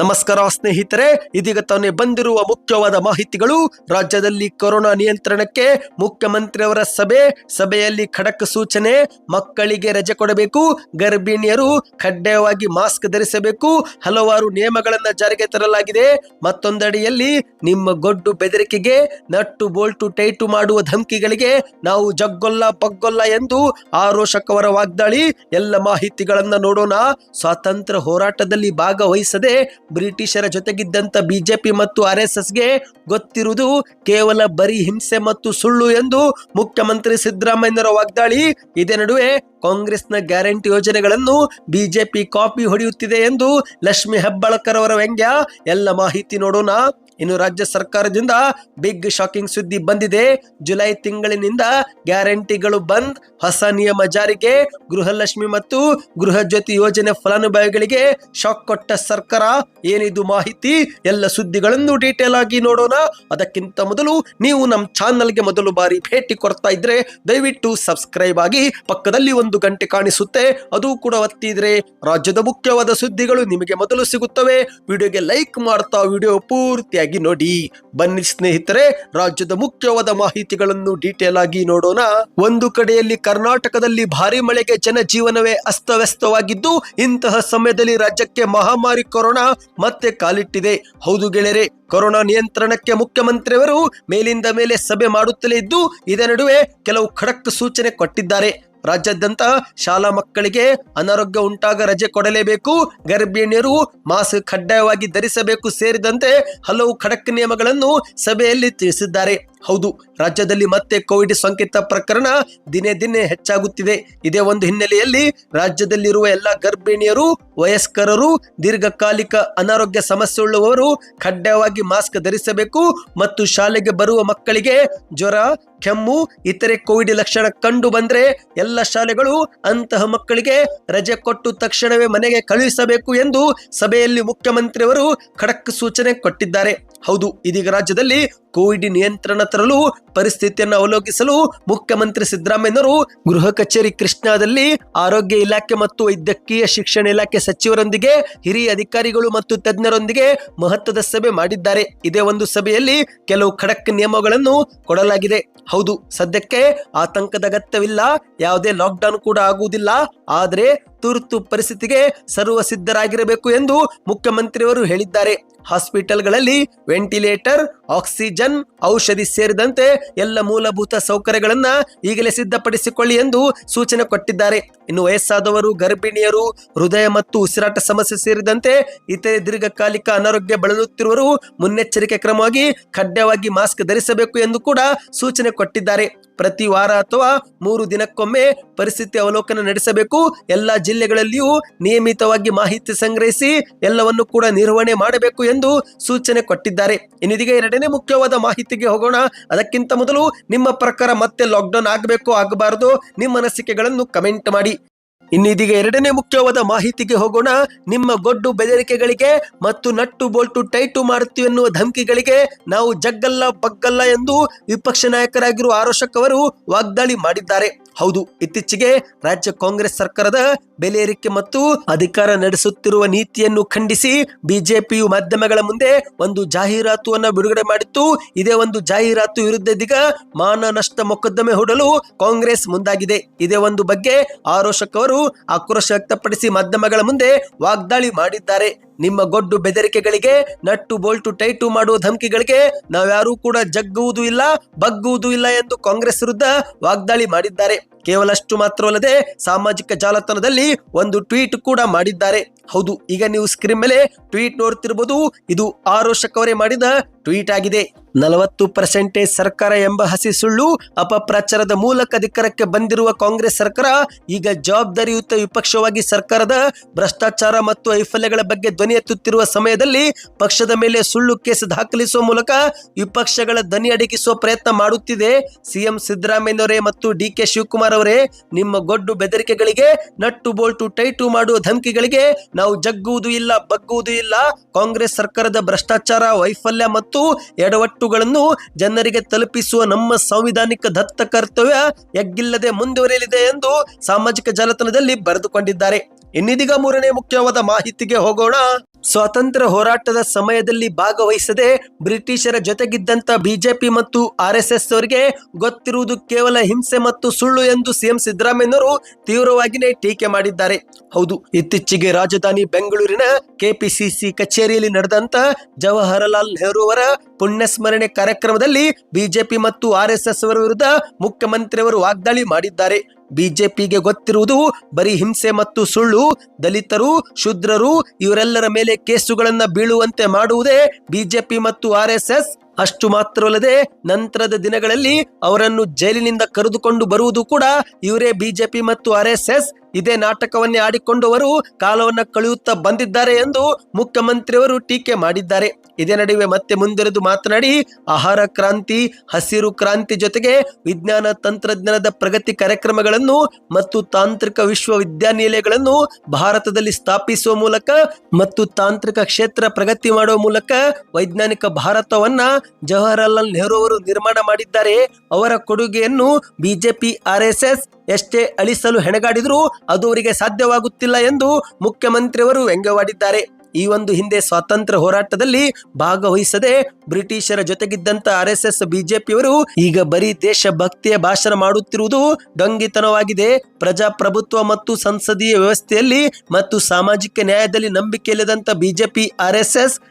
ನಮಸ್ಕಾರ ಸ್ನೇಹಿತರೆ, ಇದೀಗ ತಾನೇ ಬಂದಿರುವ ಮುಖ್ಯವಾದ ಮಾಹಿತಿಗಳು. ರಾಜ್ಯದಲ್ಲಿ ಕೊರೋನಾ ನಿಯಂತ್ರಣಕ್ಕೆ ಮುಖ್ಯಮಂತ್ರಿಯವರ ಸಭೆ, ಸಭೆಯಲ್ಲಿ ಖಡಕ್ ಸೂಚನೆ, ಮಕ್ಕಳಿಗೆ ರಜೆ ಕೊಡಬೇಕು, ಗರ್ಭಿಣಿಯರು ಕಡ್ಡಾಯವಾಗಿ ಮಾಸ್ಕ್ ಧರಿಸಬೇಕು, ಹಲವಾರು ನಿಯಮಗಳನ್ನು ಜಾರಿಗೆ ತರಲಾಗಿದೆ. ಮತ್ತೊಂದಡಿಯಲ್ಲಿ, ನಿಮ್ಮ ಗೊಡ್ಡು ಬೆದರಿಕೆಗೆ ನಟ್ಟು ಬೋಲ್ಟು ಟೈಟು ಮಾಡುವ ಧಮಕಿಗಳಿಗೆ ನಾವು ಜಗ್ಗೊಲ್ಲ ಬಗ್ಗೊಲ್ಲ ಎಂದು ಆರೋಷಕವರ ವಾಗ್ದಾಳಿ. ಎಲ್ಲ ಮಾಹಿತಿಗಳನ್ನ ನೋಡೋಣ. ಸ್ವಾತಂತ್ರ್ಯ ಹೋರಾಟದಲ್ಲಿ ಭಾಗವಹಿಸದೆ ಬ್ರಿಟಿಷರ ಜೊತೆಗಿದ್ದಂತ ಬಿಜೆಪಿ ಮತ್ತು ಆರ್ ಎಸ್ ಎಸ್ಗೆ ಗೊತ್ತಿರುವುದು ಕೇವಲ ಬರೀ ಹಿಂಸೆ ಮತ್ತು ಸುಳ್ಳು ಎಂದು ಮುಖ್ಯಮಂತ್ರಿ ಸಿದ್ದರಾಮಯ್ಯರ ವಾಗ್ದಾಳಿ. ಇದೇ ನಡುವೆ ಕಾಂಗ್ರೆಸ್ನ ಗ್ಯಾರಂಟಿ ಯೋಜನೆಗಳನ್ನು ಬಿಜೆಪಿ ಕಾಪಿ ಹೊಡೆಯುತ್ತಿದೆ ಎಂದು ಲಕ್ಷ್ಮಿ ಹೆಬ್ಬಾಳ್ಕರ್ ಅವರ ವ್ಯಂಗ್ಯ. ಎಲ್ಲ ಮಾಹಿತಿ ನೋಡೋಣ. ಇನ್ನು ರಾಜ್ಯ ಸರ್ಕಾರದಿಂದ ಬಿಗ್ ಶಾಕಿಂಗ್ ಸುದ್ದಿ ಬಂದಿದೆ. ಜುಲೈ ತಿಂಗಳಿನಿಂದ ಗ್ಯಾರಂಟಿಗಳು ಬಂದ್. ಹೊಸ ನಿಯಮ ಜಾರಿಗೆ ಗೃಹಲಕ್ಷ್ಮಿ ಮತ್ತು ಗೃಹ ಜ್ಯೋತಿ ಯೋಜನೆ ಫಲಾನುಭವಿಗಳಿಗೆ ಶಾಕ್ ಕೊಟ್ಟ ಸರ್ಕಾರ. ಏನಿದು ಮಾಹಿತಿ? ಎಲ್ಲ ಸುದ್ದಿಗಳನ್ನು ಡೀಟೇಲ್ ಆಗಿ ನೋಡೋಣ. ಅದಕ್ಕಿಂತ ಮೊದಲು ನೀವು ನಮ್ಮ ಚಾನಲ್ಗೆ ಮೊದಲು ಬಾರಿ ಭೇಟಿ ಕೊಡ್ತಾ ಇದ್ರೆ ದಯವಿಟ್ಟು ಸಬ್ಸ್ಕ್ರೈಬ್ ಆಗಿ ಪಕ್ಕದಲ್ಲಿ ಒಂದು ಗಂಟೆ ಕಾಣಿಸುತ್ತೆ. ಅದು ಕೂಡ ಒತ್ತಿದ್ರೆ ರಾಜ್ಯದ ಮುಖ್ಯವಾದ ಸುದ್ದಿಗಳು ನಿಮಗೆ ಮೊದಲು ಸಿಗುತ್ತವೆ. ವಿಡಿಯೋಗೆ ಲೈಕ್ ಮಾಡ್ತಾ ವಿಡಿಯೋ ಪೂರ್ತಿಯಾಗಿ ನೋಡಿ. ಬನ್ನಿ ಸ್ನೇಹಿತರೆ, ರಾಜ್ಯದ ಮುಖ್ಯವಾದ ಮಾಹಿತಿಗಳನ್ನು ಡೀಟೇಲ್ ಆಗಿ ನೋಡೋಣ. ಒಂದು ಕಡೆಯಲ್ಲಿ ಕರ್ನಾಟಕದಲ್ಲಿ ಭಾರಿ ಮಳೆಗೆ ಜನಜೀವನವೇ ಅಸ್ತವ್ಯಸ್ತವಾಗಿದ್ದು, ಇಂತಹ ಸಮಯದಲ್ಲಿ ರಾಜ್ಯಕ್ಕೆ ಮಹಾಮಾರಿ ಕೊರೋನಾ ಮತ್ತೆ ಕಾಲಿಟ್ಟಿದೆ. ಹೌದು ಗೆಳೆಯರೆ, ಕೊರೋನಾ ನಿಯಂತ್ರಣಕ್ಕೆ ಮುಖ್ಯಮಂತ್ರಿಯವರು ಮೇಲಿಂದ ಮೇಲೆ ಸಭೆ ಮಾಡುತ್ತಲೇ ಇದ್ದು, ಇದರ ನಡುವೆ ಕೆಲವು ಖಡಕ್ ಸೂಚನೆ ಕೊಟ್ಟಿದ್ದಾರೆ. ರಾಜ್ಯಾದ್ಯಂತ ಶಾಲಾ ಮಕ್ಕಳಿಗೆ ಅನಾರೋಗ್ಯ ಉಂಟಾಗ ರಜೆ ಕೊಡಲೇಬೇಕು. ಗರ್ಭಿಣಿಯರು ಮಾಸ್ಕ್ ಕಡ್ಡಾಯವಾಗಿ ಧರಿಸಬೇಕು ಸೇರಿದಂತೆ ಹಲವು ಖಡಕ್ ನಿಯಮಗಳನ್ನು ಸಭೆಯಲ್ಲಿ ತಿಳಿಸಿದ್ದಾರೆ. ಹೌದು ರಾಜ್ಯದಲ್ಲಿ ಮತ್ತೆ ಕೋವಿಡ್ ಸೋಂಕಿತ ಪ್ರಕರಣ ದಿನೇ ದಿನೇ ಹೆಚ್ಚಾಗುತ್ತಿದೆ. ಇದೇ ಒಂದು ಹಿನ್ನೆಲೆಯಲ್ಲಿ ರಾಜ್ಯದಲ್ಲಿರುವ ಎಲ್ಲ ಗರ್ಭಿಣಿಯರು, ವಯಸ್ಕರರು, ದೀರ್ಘಕಾಲಿಕ ಅನಾರೋಗ್ಯ ಸಮಸ್ಯೆ ಉಳ್ಳವರು ಕಡ್ಡಾಯವಾಗಿ ಮಾಸ್ಕ್ ಧರಿಸಬೇಕು ಮತ್ತು ಶಾಲೆಗೆ ಬರುವ ಮಕ್ಕಳಿಗೆ ಜ್ವರ, ಕೆಮ್ಮು, ಇತರೆ ಕೋವಿಡ್ ಲಕ್ಷಣ ಕಂಡು ಬಂದ್ರೆ ಎಲ್ಲ ಶಾಲೆಗಳು ಅಂತಹ ಮಕ್ಕಳಿಗೆ ರಜೆ ಕೊಟ್ಟು ತಕ್ಷಣವೇ ಮನೆಗೆ ಕಳುಹಿಸಬೇಕು ಎಂದು ಸಭೆಯಲ್ಲಿ ಮುಖ್ಯಮಂತ್ರಿಯವರು ಖಡಕ್ ಸೂಚನೆ ಕೊಟ್ಟಿದ್ದಾರೆ. ಹೌದು, ಇದೀಗ ರಾಜ್ಯದಲ್ಲಿ ಕೋವಿಡ್ ನಿಯಂತ್ರಣ ತರಲು ಪರಿಸ್ಥಿತಿಯನ್ನು ಅವಲೋಕಿಸಲು ಮುಖ್ಯಮಂತ್ರಿ ಸಿದ್ದರಾಮಯ್ಯನವರು ಗೃಹ ಕಚೇರಿ ಕೃಷ್ಣಾದಲ್ಲಿ ಆರೋಗ್ಯ ಇಲಾಖೆ ಮತ್ತು ವೈದ್ಯಕೀಯ ಶಿಕ್ಷಣ ಇಲಾಖೆ ಸಚಿವರೊಂದಿಗೆ, ಹಿರಿಯ ಅಧಿಕಾರಿಗಳು ಮತ್ತು ತಜ್ಞರೊಂದಿಗೆ ಮಹತ್ವದ ಸಭೆ ಮಾಡಿದ್ದಾರೆ. ಇದೇ ಒಂದು ಸಭೆಯಲ್ಲಿ ಕೆಲವು ಖಡಕ್ ನಿಯಮಗಳನ್ನು ಕೊಡಲಾಗಿದೆ. ಹೌದು, ಸದ್ಯಕ್ಕೆ ಆತಂಕದ ಅಗತ್ಯವಿಲ್ಲ. ಯಾವುದೇ ಲಾಕ್ಡೌನ್ ಕೂಡ ಆಗುವುದಿಲ್ಲ. ಆದರೆ ತುರ್ತು ಪರಿಸ್ಥಿತಿಗೆ ಸರ್ವ ಸಿದ್ಧರಾಗಿರಬೇಕು ಎಂದು ಮುಖ್ಯಮಂತ್ರಿಯವರು ಹೇಳಿದ್ದಾರೆ. ಹಾಸ್ಪಿಟಲ್ಗಳಲ್ಲಿ ವೆಂಟಿಲೇಟರ್, ಆಕ್ಸಿಜನ್, ಔಷಧಿ ಸೇರಿದಂತೆ ಎಲ್ಲ ಮೂಲಭೂತ ಸೌಕರ್ಯಗಳನ್ನ ಈಗಲೇ ಸಿದ್ಧಪಡಿಸಿಕೊಳ್ಳಿ ಎಂದು ಸೂಚನೆ ಕೊಟ್ಟಿದ್ದಾರೆ. ಇನ್ನು ವಯಸ್ಸಾದವರು, ಗರ್ಭಿಣಿಯರು, ಹೃದಯ ಮತ್ತು ಉಸಿರಾಟ ಸಮಸ್ಯೆ ಸೇರಿದಂತೆ ಇತರೆ ದೀರ್ಘಕಾಲಿಕ ಅನಾರೋಗ್ಯ ಬಳಲುತ್ತಿರುವರು ಮುನ್ನೆಚ್ಚರಿಕೆ ಕ್ರಮವಾಗಿ ಕಡ್ಡಾಯವಾಗಿ ಮಾಸ್ಕ್ ಧರಿಸಬೇಕು ಎಂದು ಕೂಡ ಸೂಚನೆ ಕೊಟ್ಟಿದ್ದಾರೆ. ಪ್ರತಿ ವಾರ ಅಥವಾ ಮೂರು ದಿನಕ್ಕೊಮ್ಮೆ ಪರಿಸ್ಥಿತಿ ಅವಲೋಕನ ನಡೆಸಬೇಕು. ಎಲ್ಲ ಜಿಲ್ಲೆಗಳಲ್ಲಿಯೂ ನಿಯಮಿತವಾಗಿ ಮಾಹಿತಿ ಸಂಗ್ರಹಿಸಿ ಎಲ್ಲವನ್ನು ಕೂಡ ನಿರ್ವಹಣೆ ಮಾಡಬೇಕು ಎಂದು ಸೂಚನೆ ಕೊಟ್ಟಿದ್ದಾರೆ. ಇನ್ನಿದೀಗ ಎರಡನೇ ಮುಖ್ಯವಾದ ಮಾಹಿತಿಗೆ ಹೋಗೋಣ. ಅದಕ್ಕಿಂತ ಮೊದಲು ನಿಮ್ಮ ಪ್ರಕಾರ ಮತ್ತೆ ಲಾಕ್ಡೌನ್ ಆಗಬೇಕು ಆಗಬಾರದು ನಿಮ್ಮ ಅನಿಸಿಕೆಗಳನ್ನು ಕಮೆಂಟ್ ಮಾಡಿ. ಇನ್ನಿದೀಗ ಎರಡನೇ ಮುಖ್ಯವಾದ ಮಾಹಿತಿಗೆ ಹೋಗೋಣ. ನಿಮ್ಮ ಗೊಡ್ಡು ಬೆದರಿಕೆಗಳಿಗೆ ಮತ್ತು ನಟ್ಟು ಬೋಲ್ಟು ಟೈಟು ಮಾಡುತ್ತೀವಿ ಎನ್ನುವ ಧಮಕಿಗಳಿಗೆ ನಾವು ಜಗ್ಗಲ್ಲ ಬಗ್ಗಲ್ಲ ಎಂದು ವಿಪಕ್ಷ ನಾಯಕರಾಗಿರುವ ಆರೋಷಕ್ ಅವರು ವಾಗ್ದಾಳಿ ಮಾಡಿದ್ದಾರೆ. ಹೌದು, ಇತ್ತೀಚೆಗೆ ರಾಜ್ಯ ಕಾಂಗ್ರೆಸ್ ಸರ್ಕಾರದ ಬೆಲೆ ಏರಿಕೆ ಮತ್ತು ಅಧಿಕಾರ ನಡೆಸುತ್ತಿರುವ ನೀತಿಯನ್ನು ಖಂಡಿಸಿ ಬಿಜೆಪಿಯು ಮಾಧ್ಯಮಗಳ ಮುಂದೆ ಒಂದು ಜಾಹೀರಾತುವನ್ನು ಬಿಡುಗಡೆ ಮಾಡಿತ್ತು. ಇದೇ ಒಂದು ಜಾಹೀರಾತು ವಿರುದ್ಧ ಇದೀಗ ಮಾನ ನಷ್ಟ ಮೊಕದ್ದಮೆ ಹೂಡಲು ಕಾಂಗ್ರೆಸ್ ಮುಂದಾಗಿದೆ. ಇದೇ ಒಂದು ಬಗ್ಗೆ ಆರೋಷಕ್ ಅವರು ಆಕ್ರೋಶ ವ್ಯಕ್ತಪಡಿಸಿ ಮಾಧ್ಯಮಗಳ ಮುಂದೆ ವಾಗ್ದಾಳಿ ಮಾಡಿದ್ದಾರೆ. ನಿಮ್ಮ ಗೊಡ್ಡು ಬೆದರಿಕೆಗಳಿಗೆ, ನಟ್ಟು ಬೋಲ್ಟು ಟೈಟು ಮಾಡುವ ಧಮಕಿಗಳಿಗೆ ನಾವ್ಯಾರೂ ಕೂಡ ಜಗ್ಗುವುದು ಇಲ್ಲ, ಬಗ್ಗುವುದು ಇಲ್ಲ ಎಂದು ಕಾಂಗ್ರೆಸ್ ವಿರುದ್ಧ ವಾಗ್ದಾಳಿ ಮಾಡಿದ್ದಾರೆ. ಕೇವಲ ಅಷ್ಟು ಮಾತ್ರವಲ್ಲದೆ ಸಾಮಾಜಿಕ ಜಾಲತಾಣದಲ್ಲಿ ಒಂದು ಟ್ವೀಟ್ ಕೂಡ ಮಾಡಿದ್ದಾರೆ. ಹೌದು, ಈಗ ನೀವು ಸ್ಕ್ರೀನ್ ಮೇಲೆ ಟ್ವೀಟ್ ನೋಡ್ತಿರ್ಬೋದು, ಇದು ಆರೋಷಕ್ ಅವರೇ ಮಾಡಿದ ಟ್ವೀಟ್ ಆಗಿದೆ. ನಲವತ್ತು ಪರ್ಸೆಂಟೇಜ್ ಸರ್ಕಾರ ಎಂಬ ಹಸಿ ಸುಳ್ಳು ಅಪಪ್ರಚಾರದ ಮೂಲಕ ಅಧಿಕಾರಕ್ಕೆ ಬಂದಿರುವ ಕಾಂಗ್ರೆಸ್ ಸರ್ಕಾರ ಈಗ ಜವಾಬ್ದಾರಿಯುತ ವಿಪಕ್ಷವಾಗಿ ಸರ್ಕಾರದ ಭ್ರಷ್ಟಾಚಾರ ಮತ್ತು ವೈಫಲ್ಯಗಳ ಬಗ್ಗೆ ಧ್ವನಿ ಎತ್ತುತ್ತಿರುವ ಸಮಯದಲ್ಲಿ ಪಕ್ಷದ ಮೇಲೆ ಸುಳ್ಳು ಕೇಸ್ ದಾಖಲಿಸುವ ಮೂಲಕ ವಿಪಕ್ಷಗಳ ಧ್ವನಿ ಅಡಗಿಸುವ ಪ್ರಯತ್ನ ಮಾಡುತ್ತಿದೆ. ಸಿಎಂ ಸಿದ್ದರಾಮಯ್ಯವರೇ ಮತ್ತು ಡಿ ಕೆ ಶಿವಕುಮಾರ್ ಅವರೇ ನಿಮ್ಮ ಗೊಡ್ಡು ಬೆದರಿಕೆಗಳಿಗೆ, ನಟ್ಟು ಬೋಲ್ಟು ಟೈಟು ಮಾಡುವ ಧಮಕಿಗಳಿಗೆ ನಾವು ಜಗ್ಗುವುದು ಇಲ್ಲ, ಬಗ್ಗುವುದು ಇಲ್ಲ. ಕಾಂಗ್ರೆಸ್ ಸರ್ಕಾರದ ಭ್ರಷ್ಟಾಚಾರ, ವೈಫಲ್ಯ ಮತ್ತು ಎಡವಟ್ಟುಗಳನ್ನು ಜನರಿಗೆ ತಲುಪಿಸುವ ನಮ್ಮ ಸಾಂವಿಧಾನಿಕ ದತ್ತ ಕರ್ತವ್ಯ ಎಗ್ಗಿಲ್ಲದೆ ಮುಂದುವರಿಯಲಿದೆ ಎಂದು ಸಾಮಾಜಿಕ ಜಾಲತಾಣದಲ್ಲಿ ಬರೆದುಕೊಂಡಿದ್ದಾರೆ. ಇನ್ನಿದೀಗ ಮೂರನೇ ಮುಖ್ಯವಾದ ಮಾಹಿತಿಗೆ ಹೋಗೋಣ. ಸ್ವಾತಂತ್ರ್ಯ ಹೋರಾಟದ ಸಮಯದಲ್ಲಿ ಭಾಗವಹಿಸದೆ ಬ್ರಿಟಿಷರ ಜೊತೆಗಿದ್ದಂತ ಬಿಜೆಪಿ ಮತ್ತು ಆರ್ ಅವರಿಗೆ ಗೊತ್ತಿರುವುದು ಕೇವಲ ಹಿಂಸೆ ಮತ್ತು ಸುಳ್ಳು ಎಂದು ಸಿಎಂ ಸಿದ್ದರಾಮಯ್ಯನವರು ತೀವ್ರವಾಗಿನೇ ಟೀಕೆ ಮಾಡಿದ್ದಾರೆ. ಹೌದು, ಇತ್ತೀಚೆಗೆ ರಾಜಧಾನಿ ಬೆಂಗಳೂರಿನ ಕೆಪಿಸಿಸಿ ಕಚೇರಿಯಲ್ಲಿ ನಡೆದಂತ ಜವಾಹರಲಾಲ್ ನೆಹರು ಅವರ ಪುಣ್ಯಸ್ಮರಣೆ ಕಾರ್ಯಕ್ರಮದಲ್ಲಿ ಬಿಜೆಪಿ ಮತ್ತು ಆರ್ ಎಸ್ ಎಸ್ ಅವರ ವಿರುದ್ಧ ಮುಖ್ಯಮಂತ್ರಿಯವರು ವಾಗ್ದಾಳಿ ಮಾಡಿದ್ದಾರೆ. ಬಿಜೆಪಿಗೆ ಗೊತ್ತಿರುವುದು ಬರೀ ಹಿಂಸೆ ಮತ್ತು ಸುಳ್ಳು, ದಲಿತರು, ಶೂದ್ರರು ಇವರೆಲ್ಲರ ಮೇಲೆ ಕೇಸುಗಳನ್ನ ಬೀಳುವಂತೆ ಮಾಡುವುದೇ ಬಿಜೆಪಿ ಮತ್ತು ಆರ್ ಎಸ್ ಎಸ್. ಅಷ್ಟು ಮಾತ್ರವಲ್ಲದೆ ನಂತರದ ದಿನಗಳಲ್ಲಿ ಅವರನ್ನು ಜೈಲಿನಿಂದ ಕರೆದುಕೊಂಡು ಬರುವುದು ಕೂಡ ಇವರೇ ಬಿಜೆಪಿ ಮತ್ತು ಆರ್ ಎಸ್ ಎಸ್ ಇದೇ ನಾಟಕವನ್ನೇ ಆಡಿಕೊಂಡು ಅವರು ಕಾಲವನ್ನ ಕಳೆಯುತ್ತಾ ಬಂದಿದ್ದಾರೆ ಎಂದು ಮುಖ್ಯಮಂತ್ರಿಯವರು ಟೀಕೆ ಮಾಡಿದ್ದಾರೆ. ಇದೇ ನಡುವೆ ಮತ್ತೆ ಮುಂದುವರೆದು ಮಾತನಾಡಿ, ಆಹಾರ ಕ್ರಾಂತಿ, ಹಸಿರು ಕ್ರಾಂತಿ ಜೊತೆಗೆ ವಿಜ್ಞಾನ ತಂತ್ರಜ್ಞಾನದ ಪ್ರಗತಿ ಕಾರ್ಯಕ್ರಮಗಳನ್ನು ಮತ್ತು ತಾಂತ್ರಿಕ ವಿಶ್ವವಿದ್ಯಾನಿಲಯಗಳನ್ನು ಭಾರತದಲ್ಲಿ ಸ್ಥಾಪಿಸುವ ಮೂಲಕ ಮತ್ತು ತಾಂತ್ರಿಕ ಕ್ಷೇತ್ರ ಪ್ರಗತಿ ಮಾಡುವ ಮೂಲಕ ವೈಜ್ಞಾನಿಕ ಭಾರತವನ್ನ ಜವಾಹರಲಾಲ್ ನೆಹರು ಅವರು ನಿರ್ಮಾಣ ಮಾಡಿದ್ದಾರೆ. ಅವರ ಕೊಡುಗೆಯನ್ನು ಬಿಜೆಪಿ, ಆರ್ ಎಸ್ ಎಸ್ ಎಷ್ಟೇ ಅಳಿಸಲು ಹೆಣಗಾಡಿದರೂ ಅದು ಅವರಿಗೆ ಸಾಧ್ಯವಾಗುತ್ತಿಲ್ಲ ಎಂದು ಮುಖ್ಯಮಂತ್ರಿಯವರು ವ್ಯಂಗ್ಯವಾಡಿದ್ದಾರೆ. ಈ ಒಂದು ಹಿಂದೆ ಸ್ವಾತಂತ್ರ್ಯ ಹೋರಾಟದಲ್ಲಿ ಭಾಗವಹಿಸದೆ ಬ್ರಿಟಿಷರ ಜೊತೆಗಿದ್ದಂತ ಆರ್ ಎಸ್ ಎಸ್ ಬಿಜೆಪಿಯವರು ಈಗ ಬರೀ ದೇಶಭಕ್ತಿಯ ಭಾಷಣ ಮಾಡುತ್ತಿರುವುದು ಡೊಂಗಿತನವಾಗಿದೆ. ಪ್ರಜಾಪ್ರಭುತ್ವ ಮತ್ತು ಸಂಸದೀಯ ವ್ಯವಸ್ಥೆಯಲ್ಲಿ ಮತ್ತು ಸಾಮಾಜಿಕ ನ್ಯಾಯದಲ್ಲಿ ನಂಬಿಕೆ ಇಲ್ಲದಂತ ಬಿಜೆಪಿ ಆರ್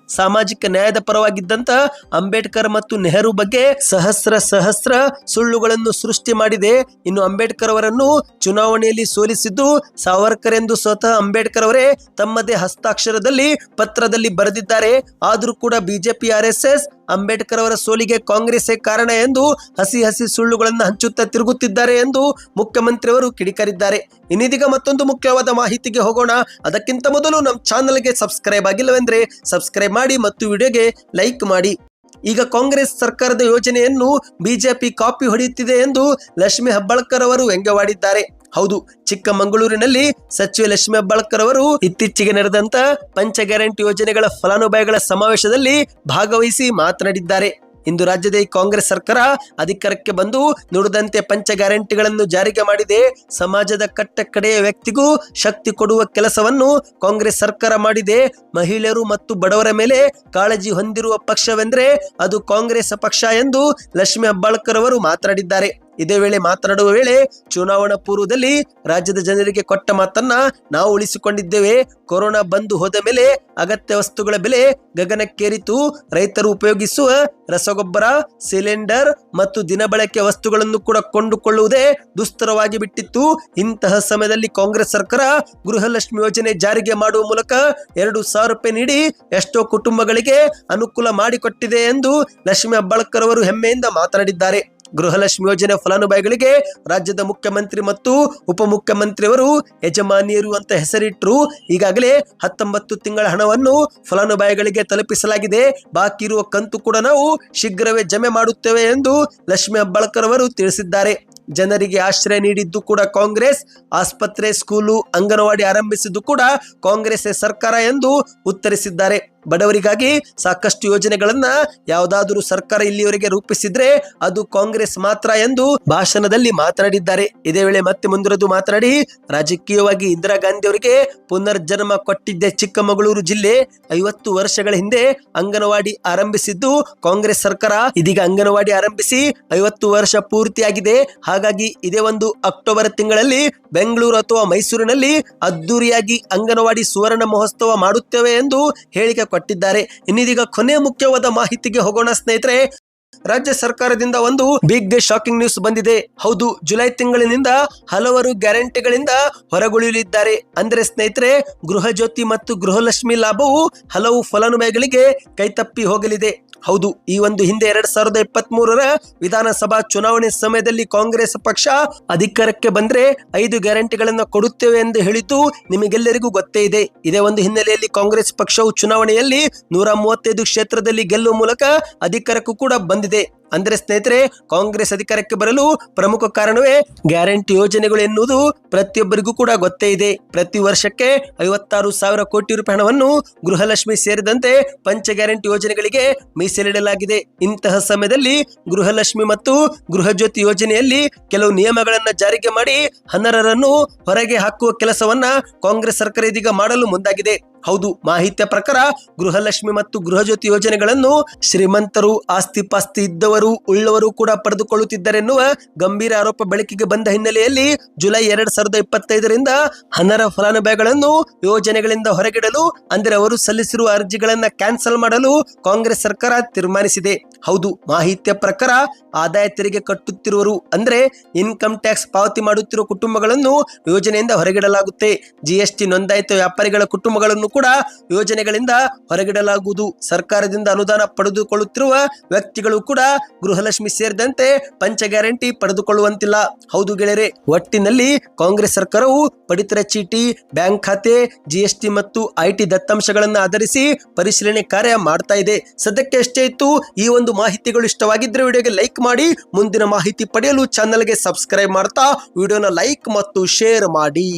ಸಾಮಾಜಿಕ ನ್ಯಾಯದ ಪರವಾಗಿದ್ದಂತ ಅಂಬೇಡ್ಕರ್ ಮತ್ತು ನೆಹರು ಬಗ್ಗೆ ಸಹಸ್ರ ಸಹಸ್ರ ಸುಳ್ಳುಗಳನ್ನು ಸೃಷ್ಟಿ ಮಾಡಿದೆ. ಇನ್ನು ಅಂಬೇಡ್ಕರ್ ಅವರನ್ನು ಚುನಾವಣೆಯಲ್ಲಿ ಸೋಲಿಸಿದ್ದು ಸಾವರ್ಕರ್ ಎಂದು ಸ್ವತಃ ಅಂಬೇಡ್ಕರ್ ಅವರೇ. ತಮ್ಮದೇ ಹಸ್ತಾಕ್ಷರದಲ್ಲಿ ಪತ್ರದಲ್ಲಿ ಬರೆದಿದ್ದಾರೆ. ಆದರೂ ಕೂಡ BJP, R S S, Ambedkar ಅವರ ಸೋಲಿಗೆ ಕಾಂಗ್ರೆಸ್ಸೇ ಕಾರಣ ಎಂದು ಹಸಿ ಹಸಿ ಸುಳ್ಳುಗಳನ್ನು ಹಂಚುತ್ತಾ ತಿರುಗುತ್ತಿದ್ದಾರೆ ಎಂದು ಮುಖ್ಯಮಂತ್ರಿಯವರು ಕಿಡಿಕಾರಿದ್ದಾರೆ. ಇನ್ನಿದೀಗ ಮತ್ತೊಂದು ಮುಖ್ಯವಾದ ಮಾಹಿತಿಗೆ ಹೋಗೋಣ. ಅದಕ್ಕಿಂತ ಮೊದಲು ನಮ್ಮ ಚಾನಲ್ಗೆ ಸಬ್ಸ್ಕ್ರೈಬ್ ಆಗಿಲ್ಲವೆಂದ್ರೆ ಸಬ್ಸ್ಕ್ರೈಬ್ ಮಾಡಿ ಮತ್ತು ವಿಡಿಯೋಗೆ ಲೈಕ್ ಮಾಡಿ. ಈಗ ಕಾಂಗ್ರೆಸ್ ಸರ್ಕಾರದ ಯೋಜನೆಯನ್ನು ಬಿಜೆಪಿ ಕಾಪಿ ಹೊಡೆಯುತ್ತಿದೆ ಎಂದು ಲಕ್ಷ್ಮಿ ಹೆಬ್ಬಾಳ್ಕರ್ ಅವರು ವ್ಯಂಗ್ಯವಾಡಿದ್ದಾರೆ. ಹೌದು, ಚಿಕ್ಕಮಗಳೂರಿನಲ್ಲಿ ಸಚಿವೆ ಲಕ್ಷ್ಮಿ ಹೆಬ್ಬಾಳ್ಕರ್ ಅವರು ಇತ್ತೀಚೆಗೆ ನಡೆದಂತ ಪಂಚ ಗ್ಯಾರಂಟಿ ಯೋಜನೆಗಳ ಫಲಾನುಭವಿಗಳ ಸಮಾವೇಶದಲ್ಲಿ ಭಾಗವಹಿಸಿ ಮಾತನಾಡಿದ್ದಾರೆ. ಇಂದು ರಾಜ್ಯದ ಕಾಂಗ್ರೆಸ್ ಸರ್ಕಾರ ಅಧಿಕಾರಕ್ಕೆ ಬಂದು ನುಡಿದಂತೆ ಪಂಚ ಗ್ಯಾರಂಟಿಗಳನ್ನು ಜಾರಿಗೆ ಮಾಡಿದೆ. ಸಮಾಜದ ಕಟ್ಟ ಕಡೆಯ ವ್ಯಕ್ತಿಗೂ ಶಕ್ತಿ ಕೊಡುವ ಕೆಲಸವನ್ನು ಕಾಂಗ್ರೆಸ್ ಸರ್ಕಾರ ಮಾಡಿದೆ. ಮಹಿಳೆಯರು ಮತ್ತು ಬಡವರ ಮೇಲೆ ಕಾಳಜಿ ಹೊಂದಿರುವ ಪಕ್ಷವೆಂದರೆ ಅದು ಕಾಂಗ್ರೆಸ್ ಪಕ್ಷ ಎಂದು ಲಕ್ಷ್ಮಿ ಹೆಬ್ಬಾಳ್ಕರ್ ಅವರು ಮಾತನಾಡಿದ್ದಾರೆ. ಇದೇ ವೇಳೆ ಮಾತನಾಡುವ ವೇಳೆ ಚುನಾವಣಾ ಪೂರ್ವದಲ್ಲಿ ರಾಜ್ಯದ ಜನರಿಗೆ ಕೊಟ್ಟ ಮಾತನ್ನ ನಾವು ಉಳಿಸಿಕೊಂಡಿದ್ದೇವೆ. ಕೊರೋನಾ ಬಂದು ಹೋದ ಮೇಲೆ ಅಗತ್ಯ ವಸ್ತುಗಳ ಬೆಲೆ ಗಗನಕ್ಕೇರಿತು. ರೈತರು ಉಪಯೋಗಿಸುವ ರಸಗೊಬ್ಬರ, ಸಿಲಿಂಡರ್ ಮತ್ತು ದಿನಬಳಕೆ ವಸ್ತುಗಳನ್ನು ಕೂಡ ಕೊಂಡುಕೊಳ್ಳುವುದೇ ದುಸ್ತರವಾಗಿ ಬಿಟ್ಟಿತ್ತು. ಇಂತಹ ಸಮಯದಲ್ಲಿ ಕಾಂಗ್ರೆಸ್ ಸರ್ಕಾರ ಗೃಹಲಕ್ಷ್ಮಿ ಯೋಜನೆ ಜಾರಿಗೆ ಮಾಡುವ ಮೂಲಕ ಎರಡು ಸಾವಿರ ರೂಪಾಯಿ ನೀಡಿ ಎಷ್ಟೋ ಕುಟುಂಬಗಳಿಗೆ ಅನುಕೂಲ ಮಾಡಿಕೊಟ್ಟಿದೆ ಎಂದು ಲಕ್ಷ್ಮಿ ಹೆಬ್ಬಾಳ್ಕರ್ ಅವರು ಹೆಮ್ಮೆಯಿಂದ ಮಾತನಾಡಿದ್ದಾರೆ. ಗೃಹಲಕ್ಷ್ಮಿ ಯೋಜನೆ ಫಲಾನುಭವಿಗಳಿಗೆ ರಾಜ್ಯದ ಮುಖ್ಯಮಂತ್ರಿ ಮತ್ತು ಉಪಮುಖ್ಯಮಂತ್ರಿಯವರು ಯಜಮಾನಿಯರು ಅಂತ ಹೆಸರಿಟ್ಟರು ಈಗಾಗಲೇ ಹತ್ತೊಂಬತ್ತು ತಿಂಗಳ ಹಣವನ್ನು ಫಲಾನುಭವಿಗಳಿಗೆ ತಲುಪಿಸಲಾಗಿದೆ. ಬಾಕಿ ಇರುವ ಕಂತು ಕೂಡ ನಾವು ಶೀಘ್ರವೇ ಜಮೆ ಮಾಡುತ್ತೇವೆ ಎಂದು ಲಕ್ಷ್ಮಿ ಹೆಬ್ಬಾಳ್ಕರ್ ಅವರು ತಿಳಿಸಿದ್ದಾರೆ. ಜನರಿಗೆ ಆಶ್ರಯ ನೀಡಿದ್ದು ಕೂಡ ಕಾಂಗ್ರೆಸ್, ಆಸ್ಪತ್ರೆ, ಸ್ಕೂಲು, ಅಂಗನವಾಡಿ ಆರಂಭಿಸಿದ್ದು ಕೂಡ ಕಾಂಗ್ರೆಸ್ ಸರ್ಕಾರ ಎಂದು ಉತ್ತರಿಸಿದ್ದಾರೆ. ಬಡವರಿಗಾಗಿ ಸಾಕಷ್ಟು ಯೋಜನೆಗಳನ್ನ ಯಾವುದಾದರೂ ಸರ್ಕಾರ ಇಲ್ಲಿಯವರೆಗೆ ರೂಪಿಸಿದ್ರೆ ಅದು ಕಾಂಗ್ರೆಸ್ ಮಾತ್ರ ಎಂದು ಭಾಷಣದಲ್ಲಿ ಮಾತನಾಡಿದ್ದಾರೆ. ಇದೇ ವೇಳೆ ಮತ್ತೆ ಮುಂದುವರೆದು ಮಾತನಾಡಿ, ರಾಜಕೀಯವಾಗಿ ಇಂದಿರಾ ಗಾಂಧಿ ಅವರಿಗೆ ಪುನರ್ಜನ್ಮ ಕೊಟ್ಟಿದ್ದೆ ಚಿಕ್ಕಮಗಳೂರು ಜಿಲ್ಲೆ. ಐವತ್ತು ವರ್ಷಗಳ ಹಿಂದೆ ಅಂಗನವಾಡಿ ಆರಂಭಿಸಿದ್ದು ಕಾಂಗ್ರೆಸ್ ಸರ್ಕಾರ. ಇದೀಗ ಅಂಗನವಾಡಿ ಆರಂಭಿಸಿ ಐವತ್ತು ವರ್ಷ ಪೂರ್ತಿಯಾಗಿದೆ. ಹಾಗಾಗಿ ಇದೇ ಒಂದು ಅಕ್ಟೋಬರ್ ತಿಂಗಳಲ್ಲಿ ಬೆಂಗಳೂರು ಅಥವಾ ಮೈಸೂರಿನಲ್ಲಿ ಅದ್ದೂರಿಯಾಗಿ ಅಂಗನವಾಡಿ ಸುವರ್ಣ ಮಹೋತ್ಸವ ಮಾಡುತ್ತೇವೆ ಎಂದು ಹೇಳಿಕೆ ಕೊಟ್ಟಿದ್ದಾರೆ ಇನ್ನಿದೀಗ ಕೊನೆಯ ಮುಖ್ಯವಾದ ಮಾಹಿತಿಗೆ ಹೋಗೋಣ ಸ್ನೇಹಿತರೆ. ರಾಜ್ಯ ಸರ್ಕಾರದಿಂದ ಒಂದು ಬಿಗ್ ಶಾಕಿಂಗ್ ನ್ಯೂಸ್ ಬಂದಿದೆ. ಹೌದು, ಜುಲೈ ತಿಂಗಳಿನಿಂದ ಹಲವರು ಗ್ಯಾರಂಟಿಗಳಿಂದ ಹೊರಗುಳಿಯಲಿದ್ದಾರೆ. ಅಂದ್ರೆ ಸ್ನೇಹಿತರೆ ಗೃಹ ಜ್ಯೋತಿ ಮತ್ತು ಗೃಹಲಕ್ಷ್ಮಿ ಲಾಭವು ಹಲವು ಫಲಾನುಭವಿಗಳಿಗೆ ಕೈತಪ್ಪಿ ಹೋಗಲಿದೆ. ಹೌದು, ಈ ಒಂದು ಹಿಂದೆ ಎರಡ್ ಸಾವಿರದ ಇಪ್ಪತ್ತ್ ಮೂರರ ವಿಧಾನಸಭಾ ಚುನಾವಣೆ ಸಮಯದಲ್ಲಿ ಕಾಂಗ್ರೆಸ್ ಪಕ್ಷ ಅಧಿಕಾರಕ್ಕೆ ಬಂದ್ರೆ ಐದು ಗ್ಯಾರಂಟಿಗಳನ್ನು ಕೊಡುತ್ತೇವೆ ಎಂದು ಹೇಳಿದ್ದು ನಿಮಗೆಲ್ಲರಿಗೂ ಗೊತ್ತೇ ಇದೆ. ಇದೇ ಒಂದು ಹಿನ್ನೆಲೆಯಲ್ಲಿ ಕಾಂಗ್ರೆಸ್ ಪಕ್ಷವು ಚುನಾವಣೆಯಲ್ಲಿ ನೂರ ಮೂವತ್ತೈದು ಕ್ಷೇತ್ರದಲ್ಲಿ ಗೆಲ್ಲುವ ಮೂಲಕ ಅಧಿಕಾರಕ್ಕೂ ಕೂಡ ಬಂದಿದೆ. ಅಂದ್ರೆ ಸ್ನೇಹಿತರೆ, ಕಾಂಗ್ರೆಸ್ ಅಧಿಕಾರಕ್ಕೆ ಬರಲು ಪ್ರಮುಖ ಕಾರಣವೇ ಗ್ಯಾರಂಟಿ ಯೋಜನೆಗಳು ಎನ್ನುವುದು ಪ್ರತಿಯೊಬ್ಬರಿಗೂ ಕೂಡ ಗೊತ್ತೇ ಇದೆ. ಪ್ರತಿ ವರ್ಷಕ್ಕೆ ಐವತ್ತಾರು ಸಾವಿರ ಕೋಟಿ ರೂಪಾಯಿ ಹಣವನ್ನು ಗೃಹಲಕ್ಷ್ಮಿ ಸೇರಿದಂತೆ ಪಂಚ ಗ್ಯಾರಂಟಿ ಯೋಜನೆಗಳಿಗೆ ಮೀಸಲಿಡಲಾಗಿದೆ. ಇಂತಹ ಸಮಯದಲ್ಲಿ ಗೃಹಲಕ್ಷ್ಮಿ ಮತ್ತು ಗೃಹಜ್ಯೋತಿ ಯೋಜನೆಯಲ್ಲಿ ಕೆಲವು ನಿಯಮಗಳನ್ನು ಜಾರಿಗೆ ಮಾಡಿ ಹನರರನ್ನು ಹೊರಗೆ ಹಾಕುವ ಕೆಲಸವನ್ನ ಕಾಂಗ್ರೆಸ್ ಸರ್ಕಾರ ಇದೀಗ ಮಾಡಲು ಮುಂದಾಗಿದೆ. ಹೌದು, ಮಾಹಿತಿಯ ಪ್ರಕಾರ ಗೃಹಲಕ್ಷ್ಮಿ ಮತ್ತು ಗೃಹಜ್ಯೋತಿ ಯೋಜನೆಗಳನ್ನು ಶ್ರೀಮಂತರು ಆಸ್ತಿ ಪಾಸ್ತಿ ಇದ್ದವರು, ಉಳ್ಳವರು ಕೂಡ ಪಡೆದುಕೊಳ್ಳುತ್ತಿದ್ದಾರೆನ್ನುವ ಗಂಭೀರ ಆರೋಪ ಬೆಳಕಿಗೆ ಬಂದ ಹಿನ್ನೆಲೆಯಲ್ಲಿ ಜುಲೈ ಎರಡ್ ಸಾವಿರದ ಇಪ್ಪತ್ತೈದರಿಂದ ಅನರ್ಹ ಫಲಾನುಭವಿಗಳನ್ನು ಯೋಜನೆಗಳಿಂದ ಹೊರಗಿಡಲು, ಅಂದರೆ ಅವರು ಸಲ್ಲಿಸಿರುವ ಅರ್ಜಿಗಳನ್ನ ಕ್ಯಾನ್ಸಲ್ ಮಾಡಲು ಕಾಂಗ್ರೆಸ್ ಸರ್ಕಾರ ತೀರ್ಮಾನಿಸಿದೆ. ಹೌದು, ಮಾಹಿತಿಯ ಪ್ರಕಾರ ಆದಾಯ ತೆರಿಗೆ ಕಟ್ಟುತ್ತಿರುವರು ಅಂದ್ರೆ ಇನ್ಕಮ್ ಟ್ಯಾಕ್ಸ್ ಪಾವತಿ ಮಾಡುತ್ತಿರುವ ಕುಟುಂಬಗಳನ್ನು ಯೋಜನೆಯಿಂದ ಹೊರಗಿಡಲಾಗುತ್ತೆ. ಜಿಎಸ್ಟಿ ನೋಂದಾಯಿತ ವ್ಯಾಪಾರಿಗಳ ಕುಟುಂಬಗಳನ್ನು ಕೂಡ ಯೋಜನೆಗಳಿಂದ ಹೊರಗಿಡಲಾಗುವುದು. ಸರ್ಕಾರದಿಂದ ಅನುದಾನ ಪಡೆದುಕೊಳ್ಳುತ್ತಿರುವ ವ್ಯಕ್ತಿಗಳು ಕೂಡ ಗೃಹಲಕ್ಷ್ಮಿ ಸೇರಿದಂತೆ ಪಂಚ ಗ್ಯಾರಂಟಿ ಪಡೆದುಕೊಳ್ಳುವಂತಿಲ್ಲ. ಹೌದು ಗೆಳೆಯರೆ, ಒಟ್ಟಿನಲ್ಲಿ ಕಾಂಗ್ರೆಸ್ ಸರ್ಕಾರವು ಪಡಿತರ ಚೀಟಿ, ಬ್ಯಾಂಕ್ ಖಾತೆ ಜಿಎಸ್ಟಿ ಮತ್ತು ಐಟಿ ದತ್ತಾಂಶಗಳನ್ನು ಆಧರಿಸಿ ಪರಿಶೀಲನೆ ಕಾರ್ಯ ಮಾಡ್ತಾ ಇದೆ. ಸದ್ಯಕ್ಕೆ ಎಷ್ಟೇ ಇತ್ತು. ಈ ಒಂದು ಮಾಹಿತಿಗಳು ಇಷ್ಟವಾಗಿದ್ದರೆ ವಿಡಿಯೋಗೆ ಲೈಕ್ ಮಾಡಿ, ಮುಂದಿನ ಮಾಹಿತಿ ಪಡೆಯಲು ಚಾನಲ್ಗೆ ಸಬ್ಸ್ಕ್ರೈಬ್ ಮಾಡ್ತಾ, ವಿಡಿಯೋನ ಲೈಕ್ ಮತ್ತು ಶೇರ್ ಮಾಡಿ.